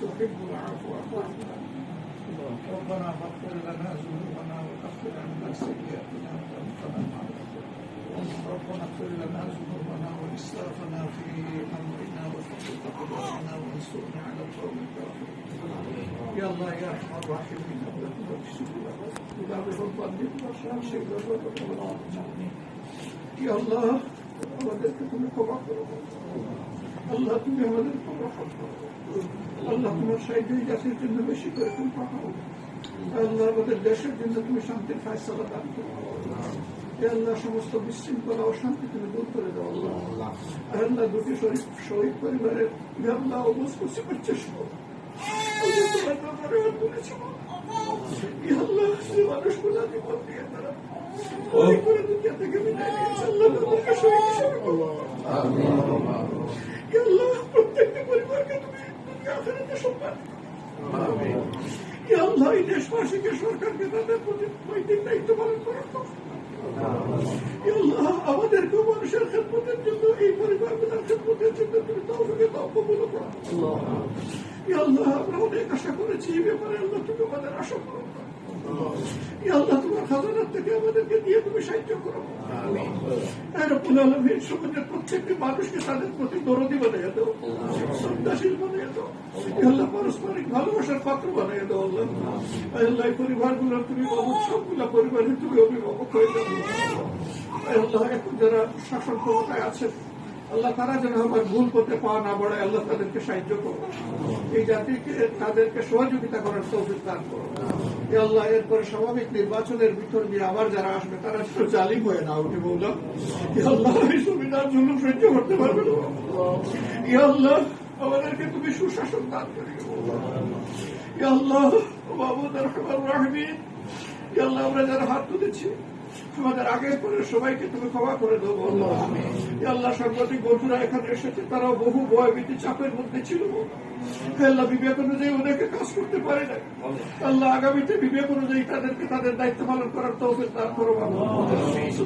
تحب العفو فاعف ربنا فاغفر لنا ذنوبنا وكفر عنا سيئاتنا وتوفنا مع ربنا اغفر لنا ذنوبنا واسرافنا في امرنا وثبت اقدامنا وانصرنا على القوم الكافرين يا الله يا ارحم الراحمين يا الله يا الله وددت كلكم اقرب আল্লাহ তুমি আমাদের ক্ষমা আল্লাহ তোমার সাইডেই গাছের জন্য বেশি করে তুমি পাঠাও আল্লাহ আমাদের দেশের জন্য তুমি শান্তির ফায়সালা দান করো আল্লাহ সমস্ত বিশৃঙ্খলা অশান্তি তুমি দূর করে দাও আল্লাহ আল্লাহ দুটি শরীর শহীদ পরিবারের আল্লাহ অবুজ করছে সে মানুষগুলো জীবন দিয়ে তারা থেকে আল্লাহ তাদেরকে শহীদ হিসেবে করো। এ আল্লাহ প্রত্যেকটি পরিবারকে তুমি দুনিয়া আখেরাতে সম্মান দিও। এ আল্লাহ এই দেশবাসীকে সরকারকে তাদের প্রতি নৈতিক দায়িত্ব পালন করার তৌফিক দাও। এ আল্লাহ আমাদেরকেও মানুষের খেদমতের জন্য এই পরিবারগুলোর খেদমতের জন্য তুমি তৌফিকে দাও করো আল্লাহ আমরা অনেক আশা করেছি এই ব্যাপারে আল্লাহ তুমি আমাদের আশা করো আল্লাহ তোমার খাজানার থেকে আমাদেরকে দিয়ে তুমি সাহায্য করো সমাজের প্রত্যেকটি মানুষকে তাদের প্রতি দরদি বানিয়ে দাও শ্রদ্ধাশীল বানিয়ে দাও এ আল্লাহ পারস্পরিক ভালোবাসার পাত্র বানিয়ে দাও, আল্লাহ। আল্লাহ পরিবারগুলো তুমি বাবু, সবগুলো পরিবারের তুমি অভিভাবক হয়ে যাও। আল্লাহ, এখন যারা শাসন ক্ষমতায় আছেন আল্লাহ, তারা যেন আমার ভুল করতে পাওয়া না বাড়ায়, আল্লাহ, তাদেরকে সাহায্য করো। এই জাতিকে, তাদেরকে সহযোগিতা করার তৌফিক দান করো। আল্লাহ, এরপরে স্বাভাবিক নির্বাচনের ভিতর দিয়ে আবার যারা আসবে, তারা একটু জালিম হয়ে না উঠে বললাম আল্লাহ, এই সুবিধার জন্য সহ্য করতে পারবে না। আমাদেরকে তুমি সুশাসন দান করে আল্লাহ বাবুদ রহমান আল্লাহ, আমরা যারা হাত তুলেছি আমাদের আগের পরে সবাইকে তুমি ক্ষমা করে দেবো আল্লাহ। সাংবাদিক বন্ধুরা এখানে এসেছে, তারাও বহু ভয় ভীতি চাপের মধ্যে ছিল। আল্লাহ, বিবেক অনুযায়ী অনেকে কাজ করতে পারে না আল্লাহ, আগামীতে বিবেক অনুযায়ী তাদেরকে তাদের দায়িত্ব পালন করার তৌফিক দান করো